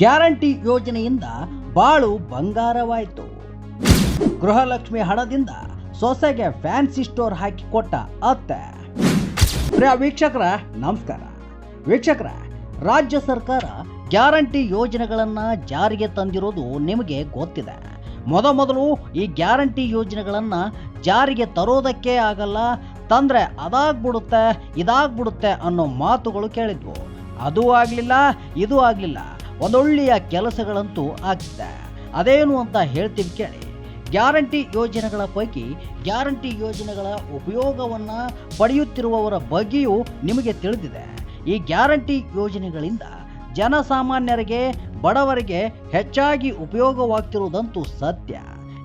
Guarantee ಯೋಜನೆಯಿಂದ ಬಾಳು ಬಂಗಾರವಾಯಿತು. ಗೃಹಲಕ್ಷ್ಮಿ ಹಣದಿಂದ ಸೊಸೆಗೆ ಫ್ಯಾನ್ಸಿ ಸ್ಟೋರ್ ಹಾಕಿಕೊಟ್ಟ ಅತ್ತೆ. ಪ್ರಿಯ ವೀಕ್ಷಕರ, ನಮಸ್ಕಾರ. ವೀಕ್ಷಕರ, ರಾಜ್ಯ ಸರ್ಕಾರ ಗ್ಯಾರಂಟಿ ಯೋಜನೆಗಳನ್ನು ಜಾರಿಗೆ ತಂದಿರೋದು ನಿಮಗೆ ಗೊತ್ತಿದೆ. ಮೊದಮೊದಲು ಈ ಗ್ಯಾರಂಟಿ ಯೋಜನೆಗಳನ್ನು ಜಾರಿಗೆ ತರೋದಕ್ಕೆ ಆಗಲ್ಲ, ತಂದ್ರೆ ಅದಾಗ್ಬಿಡುತ್ತೆ, ಇದಾಗ್ಬಿಡುತ್ತೆ ಅನ್ನೋ ಮಾತುಗಳು ಕೇಳಿದ್ವು. ಅದು ಆಗಲಿಲ್ಲ, ಇದು ಆಗಲಿಲ್ಲ. ಒಂದೊಳ್ಳೆಯ ಕೆಲಸಗಳಂತೂ ಆಗ್ತಿದೆ ಅದೇನು ಅಂತ ಹೇಳ್ತೀವಿ ಕೇಳಿ. ಗ್ಯಾರಂಟಿ ಯೋಜನೆಗಳ ಪೈಕಿ ಗ್ಯಾರಂಟಿ ಯೋಜನೆಗಳ ಉಪಯೋಗವನ್ನು ಪಡೆಯುತ್ತಿರುವವರ ಬಗ್ಗೆಯೂ ನಿಮಗೆ ತಿಳಿದಿದೆ. ಈ ಗ್ಯಾರಂಟಿ ಯೋಜನೆಗಳಿಂದ ಜನಸಾಮಾನ್ಯರಿಗೆ, ಬಡವರಿಗೆ ಹೆಚ್ಚಾಗಿ ಉಪಯೋಗವಾಗ್ತಿರುವುದಂತೂ ಸತ್ಯ.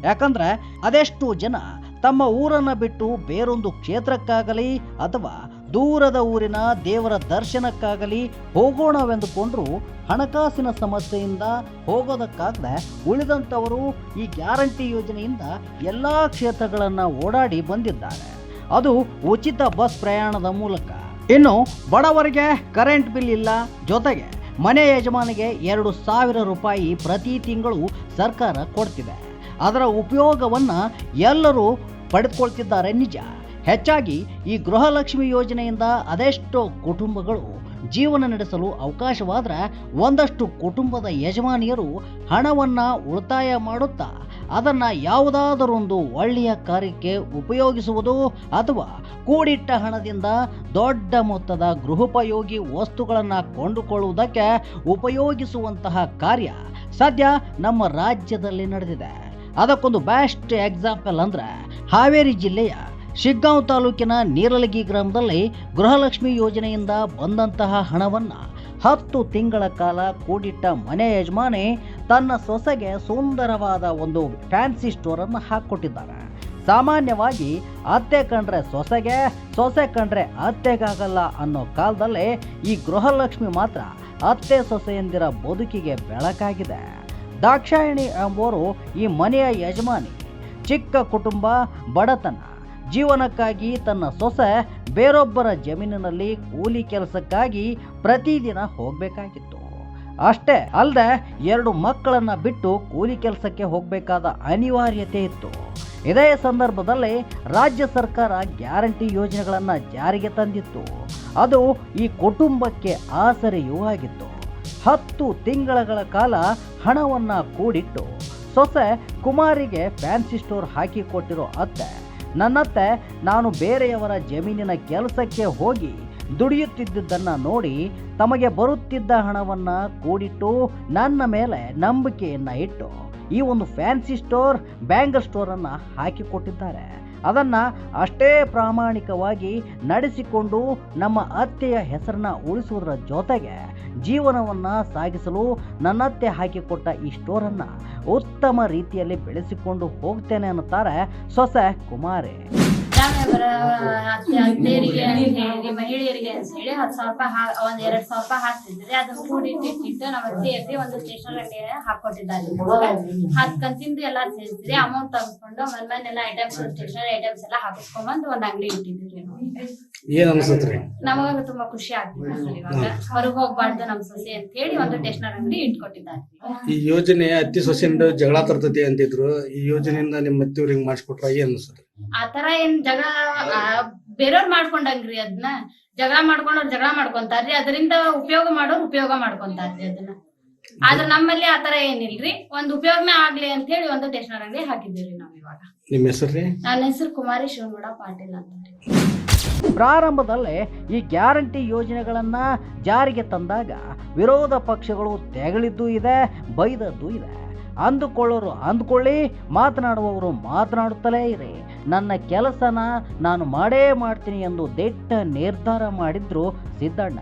ಯಾಕಂದ್ರೆ ಅದೆಷ್ಟು ಜನ ತಮ್ಮ ಊರನ್ನು ಬಿಟ್ಟು ಬೇರೊಂದು ಕ್ಷೇತ್ರಕ್ಕಾಗಲಿ ಅಥವಾ ದೂರದ ಊರಿನ ದೇವರ ದರ್ಶನಕ್ಕಾಗಲಿ ಹೋಗೋಣವೆಂದುಕೊಂಡ್ರು ಹಣಕಾಸಿನ ಸಮಸ್ಯೆಯಿಂದ ಹೋಗೋದಕ್ಕಾಗದೆ ಉಳಿದಂಥವರು ಈ ಗ್ಯಾರಂಟಿ ಯೋಜನೆಯಿಂದ ಎಲ್ಲ ಕ್ಷೇತ್ರಗಳನ್ನು ಓಡಾಡಿ ಬಂದಿದ್ದಾರೆ. ಅದು ಉಚಿತ ಬಸ್ ಪ್ರಯಾಣದ ಮೂಲಕ. ಇನ್ನು ಬಡವರಿಗೆ ಕರೆಂಟ್ ಬಿಲ್ ಇಲ್ಲ. ಜೊತೆಗೆ ಮನೆ ಯಜಮಾನಿಗೆ ಎರಡು ಸಾವಿರ ರೂಪಾಯಿ ಪ್ರತಿ ತಿಂಗಳು ಸರ್ಕಾರ ಕೊಡ್ತಿದೆ. ಅದರ ಉಪಯೋಗವನ್ನು ಎಲ್ಲರೂ ಪಡೆದುಕೊಳ್ತಿದ್ದಾರೆ ನಿಜ. ಹೆಚ್ಚಾಗಿ ಈ ಗೃಹಲಕ್ಷ್ಮಿ ಯೋಜನೆಯಿಂದ ಅದೆಷ್ಟೋ ಕುಟುಂಬಗಳು ಜೀವನ ನಡೆಸಲು ಅವಕಾಶವಾದರೆ ಒಂದಷ್ಟು ಕುಟುಂಬದ ಯಜಮಾನಿಯರು ಹಣವನ್ನು ಉಳಿತಾಯ ಮಾಡುತ್ತಾ ಅದನ್ನು ಯಾವುದಾದರೊಂದು ಒಳ್ಳೆಯ ಕಾರ್ಯಕ್ಕೆ ಉಪಯೋಗಿಸುವುದು ಅಥವಾ ಕೂಡಿಟ್ಟ ಹಣದಿಂದ ದೊಡ್ಡ ಮೊತ್ತದ ಗೃಹೋಪಯೋಗಿ ವಸ್ತುಗಳನ್ನು ಕೊಂಡುಕೊಳ್ಳುವುದಕ್ಕೆ ಉಪಯೋಗಿಸುವಂತಹ ಕಾರ್ಯ ಸದ್ಯ ನಮ್ಮ ರಾಜ್ಯದಲ್ಲಿ ನಡೆದಿದೆ. ಅದಕ್ಕೊಂದು ಬೆಸ್ಟ್ ಎಕ್ಸಾಂಪಲ್ ಅಂದ್ರೆ ಹಾವೇರಿ ಜಿಲ್ಲೆಯ ಶಿಗ್ಗಾಂವ್ ತಾಲೂಕಿನ ನೀರಲಗಿ ಗ್ರಾಮದಲ್ಲಿ ಗೃಹಲಕ್ಷ್ಮಿ ಯೋಜನೆಯಿಂದ ಬಂದಂತಹ ಹಣವನ್ನು ಹತ್ತು ತಿಂಗಳ ಕಾಲ ಕೂಡಿಟ್ಟ ಮನೆ ಯಜಮಾನಿ ತನ್ನ ಸೊಸೆಗೆ ಸುಂದರವಾದ ಒಂದು ಫ್ಯಾನ್ಸಿ ಸ್ಟೋರನ್ನು ಹಾಕ್ಕೊಟ್ಟಿದ್ದಾರೆ. ಸಾಮಾನ್ಯವಾಗಿ ಅತ್ತೆ ಕಂಡ್ರೆ ಸೊಸೆಗೆ, ಸೊಸೆ ಕಂಡ್ರೆ ಅತ್ತೆಗಾಗಲ್ಲ ಅನ್ನೋ ಕಾಲದಲ್ಲಿ ಈ ಗೃಹಲಕ್ಷ್ಮಿ ಮಾತ್ರ ಅತ್ತೆ ಸೊಸೆಯಂದಿರ ಬದುಕಿಗೆ ಬೆಳಕಾಗಿದೆ. ದಾಕ್ಷಾಯಣಿ ಎಂಬುವರು ಈ ಮನೆಯ ಯಜಮಾನಿ. ಚಿಕ್ಕ ಕುಟುಂಬ, ಬಡತನ. ಜೀವನಕ್ಕಾಗಿ ತನ್ನ ಸೊಸೆ ಬೇರೊಬ್ಬರ ಜಮೀನಿನಲ್ಲಿ ಕೂಲಿ ಕೆಲಸಕ್ಕಾಗಿ ಪ್ರತಿದಿನ ಹೋಗಬೇಕಾಗಿತ್ತು. ಅಷ್ಟೇ ಅಲ್ಲದೆ ಎರಡು ಮಕ್ಕಳನ್ನು ಬಿಟ್ಟು ಕೂಲಿ ಕೆಲಸಕ್ಕೆ ಹೋಗಬೇಕಾದ ಅನಿವಾರ್ಯತೆ ಇತ್ತು. ಇದೇ ಸಂದರ್ಭದಲ್ಲಿ ರಾಜ್ಯ ಸರ್ಕಾರ ಗ್ಯಾರಂಟಿ ಯೋಜನೆಗಳನ್ನು ಜಾರಿಗೆ ತಂದಿತ್ತು. ಅದು ಈ ಕುಟುಂಬಕ್ಕೆ ಆಸರೆಯೂ ಆಗಿತ್ತು. ಹತ್ತು ತಿಂಗಳ ಕಾಲ ಹಣವನ್ನು ಕೂಡಿಟ್ಟು ಸೊಸೆ ಕುಮಾರಿಗೆ ಫ್ಯಾನ್ಸಿ ಸ್ಟೋರ್ ಹಾಕಿಕೊಟ್ಟಿರೋ ಅತ್ತೆ ನನ್ನತ್ತೆ ನಾನು ಬೇರೆಯವರ ಜಮೀನಿನ ಕೆಲಸಕ್ಕೆ ಹೋಗಿ ದುಡಿಯುತ್ತಿದ್ದುದನ್ನು ನೋಡಿ ತಮಗೆ ಬರುತ್ತಿದ್ದ ಹಣವನ್ನು ಕೂಡಿಟ್ಟು ನನ್ನ ಮೇಲೆ ನಂಬಿಕೆಯನ್ನು ಇಟ್ಟು ಈ ಒಂದು ಫ್ಯಾನ್ಸಿ ಸ್ಟೋರ್, ಬ್ಯಾಂಗಲ್ ಸ್ಟೋರನ್ನು ಹಾಕಿಕೊಟ್ಟಿದ್ದಾರೆ. ಅದನ್ನು ಅಷ್ಟೇ ಪ್ರಾಮಾಣಿಕವಾಗಿ ನಡೆಸಿಕೊಂಡು ನಮ್ಮ ಅತ್ತೆಯ ಹೆಸರನ್ನ ಉಳಿಸುವುದರ ಜೊತೆಗೆ ಜೀವನವನ್ನು ಸಾಗಿಸಲು ನನ್ನತ್ತೆ ಹಾಕಿಕೊಟ್ಟ ಈ ಸ್ಟೋರನ್ನು ಉತ್ತಮ ರೀತಿಯಲ್ಲಿ ಬೆಳೆಸಿಕೊಂಡು ಹೋಗ್ತೇನೆ ಅನ್ನುತ್ತಾರೆ ಸೊಸೆ ಕುಮಾರಿ. ಗ್ರಾಮೀಣ ಬರ ಅತ್ತೆ ಅತ್ತೆಯರಿಗೆ ಅಂತ ಹೇಳಿ ಮಹಿಳೆಯರಿಗೆ ಅಂತ ಹೇಳಿ ಹತ್ತು ಸಾವಿರ ರೂಪಾಯಿ ಹಾ ಒಂದ್ ಎರಡ್ ಸಾವಿರ ರೂಪಾಯಿ ಹಾಕ್ತಿದ್ರೆ ಅದನ್ನ ಕೂಡಿಟ್ಟಿಟ್ಟು ನಮ್ಮ ಅತ್ತೆಯರಿಗೆ ಒಂದು ಸ್ಟೇಷನ್ ಅಂಗಡಿ ಹಾಕೊಟ್ಟಿದ್ದಾರೆ ಹತ್ತು ಕಂತಿಂದು ಎಲ್ಲ ಸೇರಿಸಿದ್ರೆ ಅಮೌಂಟ್ ತಗೊಂಡು ಮನ್ ಮನೆಲ್ಲ ಐಟಮ್ಸ್ ಸ್ಟೇಷನರಿ ಐಟಮ್ಸ್ ಎಲ್ಲ ಹಾಕಿಸ್ಕೊಂಡ್ಬಂದು ಒಂದ್ ಅಂಗಡಿ ಇಟ್ಟಿದ್ರಿ ಏನ್ ಅನ್ಸತ್ರಿ ನಮಗ ತುಂಬಾ ಖುಷಿ ಆಗ್ತಿದೆ ಸರ್ ಇವಾಗ. ಹೊರಗೆ ಹೋಗ್ಬಾರ್ದು ನಮ್ ಸೊಸೆ ಅಂತ ಹೇಳಿ ಒಂದು ಸ್ಟೇಷನರಿ ಅಂಗಡಿ ಇಟ್ಕೊಟ್ಟಿದ್ದಾರೆ. ಈ ಯೋಜನೆ ಅತ್ತಿ ಸೊಸೆಯಿಂದ ಜಗಳ ತರ್ತತಿ ಅಂತಿದ್ರು. ಈ ಯೋಜನೆಯಿಂದ ನಿಮ್ಮ ಅತ್ತಿಯವ್ರಿಗೆ ಮಾಡಿಸ್ಕೊಟ್ರ ಏನ್ ಅನ್ಸತ್ರಿ ಆತರ ಏನ್ ಜಗಳ ಬೇರೆಯವ್ರ್ ಮಾಡ್ಕೊಂಡಂಗ್ರಿ ಅದನ್ನ ಜಗಳ ಮಾಡ್ಕೊಂಡವ್ರ ಜಗಳ ಮಾಡ್ಕೊಂತಾರ್ರಿ. ಅದರಿಂದ ಉಪಯೋಗ ಮಾಡೋರು ಉಪಯೋಗ ಮಾಡ್ಕೊಂತಾರ್ರಿ ಅದನ್ನ ಆದ್ರ ನಮ್ಮಲ್ಲಿ ಆತರ ಏನಿಲ್ರಿ? ಒಂದ್ ಉಪಯೋಗನೇ ಆಗ್ಲಿ ಅಂತ ಹೇಳಿ ಒಂದು ಟೇಷನರ್ ಅಂಗಡಿ ಹಾಕಿದ್ದೀವಿ ನಾವ್ ಇವಾಗ. ನಿಮ್ಮ ಹೆಸರ್ರಿ? ನನ್ನ ಹೆಸರು ಕುಮಾರಿ ಶಿವಗೌಡ ಪಾಟೀಲ್ ಅಂತ ಪ್ರಾರಂಭದಲ್ಲೇ ಈ ಗ್ಯಾರಂಟಿ ಯೋಜನೆಗಳನ್ನ ಜಾರಿಗೆ ತಂದಾಗ ವಿರೋಧ ಪಕ್ಷಗಳು ತೆಗಳಿದ್ದು ಇದೆ ಬೈದದ್ದು ಇದೆ. ಅಂದುಕೊಳ್ಳೋರು ಅಂದ್ಕೊಳ್ಳಿ ಮಾತನಾಡುವವರು ಮಾತನಾಡುತ್ತಲೇ ಇರಿ. ನನ್ನ ಕೆಲಸನ ನಾನು ಮಾಡೇ ಮಾಡ್ತೀನಿ ಎಂದು ದಿಟ್ಟ ನಿರ್ಧಾರ ಮಾಡಿದ್ರು ಸಿದ್ದಣ್ಣ.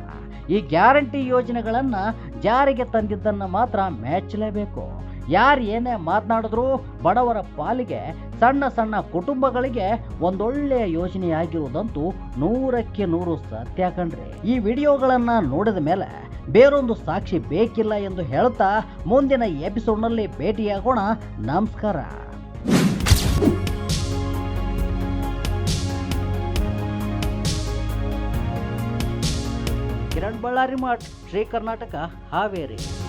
ಈ ಗ್ಯಾರಂಟಿ ಯೋಜನೆಗಳನ್ನು ಜಾರಿಗೆ ತಂದಿದ್ದನ್ನು ಮಾತ್ರ ಮೆಚ್ಚಲೇಬೇಕು. ಯಾರು ಏನೇ ಮಾತನಾಡಿದ್ರು ಬಡವರ ಪಾಲಿಗೆ ಸಣ್ಣ ಸಣ್ಣ ಕುಟುಂಬಗಳಿಗೆ ಒಂದೊಳ್ಳೆಯ ಯೋಜನೆಯಾಗಿರುವುದಂತೂ ನೂರಕ್ಕೆ ನೂರು ಸತ್ಯ ಕಣ್ರಿ. ಈ ವಿಡಿಯೋಗಳನ್ನು ನೋಡಿದ ಮೇಲೆ ಬೇರೊಂದು ಸಾಕ್ಷಿ ಬೇಕಿಲ್ಲ ಎಂದು ಹೇಳ್ತಾ ಮುಂದಿನ ಎಪಿಸೋಡ್ನಲ್ಲಿ ಭೇಟಿಯಾಗೋಣ. ನಮಸ್ಕಾರ. ಬಳ್ಳಾರಿ ಮಠ್ ಶ್ರೀ ಕರ್ನಾಟಕ ಹಾವೇರಿ.